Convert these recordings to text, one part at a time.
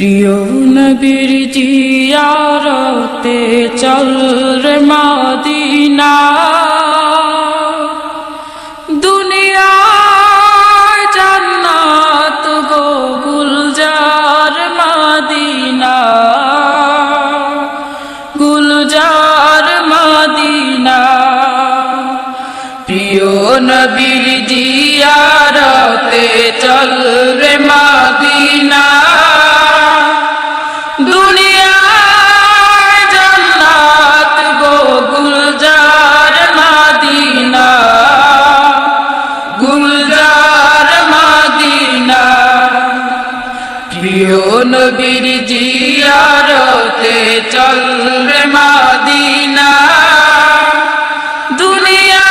প্রিয় নবীর জিয়ারতে চল রে মাদিনা। দুনিয়ায় জান্নাত গো গুলজার মাদিনা। গুলজার মাদিনা। প্রিয় নবীর জিয়ারতে নবীর জিয়ারতে চল রে মাদিনা। দুনিয়া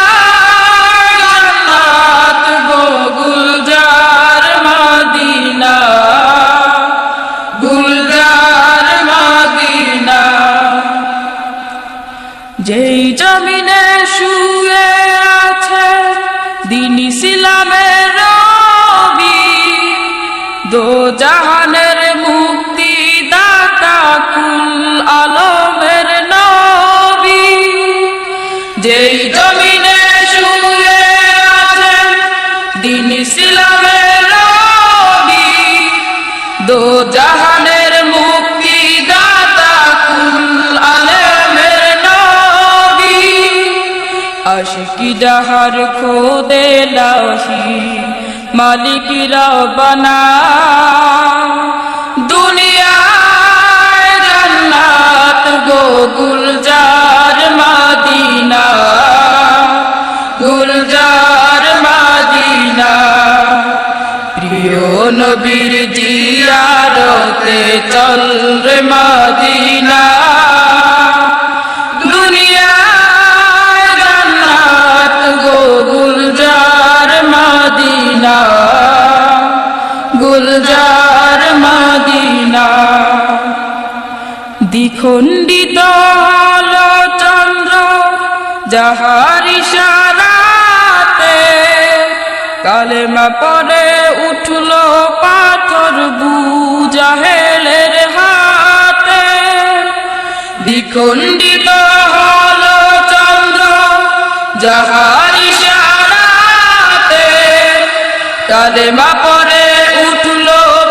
জান্নাত গো গুলজার মাদিনা। গুলজার মাদিনা। যেই জমিনে শুয়ে আছে, দিন জাহানের মুক্তি দাতা কুল আলমের নবী। আশিকি যাহার খোদে লাহি মালিকিরা বানা। দুনিয়ায় জান্নাত গো গুলজার মাদিনা গুলজার মাদিনা। প্রিয় নবীর জিয়ারতে চল রে মাদিনা। দুনিয়ায় জান্নাত গো গুলজার মাদিনা। গুলজার মাদিনা। দ্বিখণ্ডিত চন্দ্র যাহার ইশারাতে কালেমা পরে উঠল পাথর বুজাহেলের দ্বিখণ্ডিত হল চন্দ্র, যাহার ইশারাতে কালেমা পরে উঠল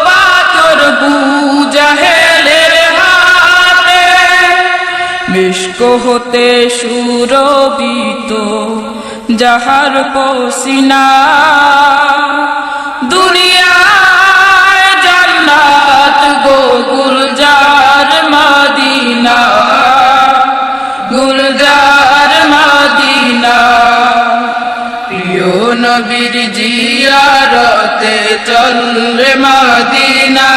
পাথর বুজাহেলের হাতে। মিষ্ক হতে সুরবিত যাহার পসিনা প্রিয় নবীর জিয়ারতে চল রে মদিনা।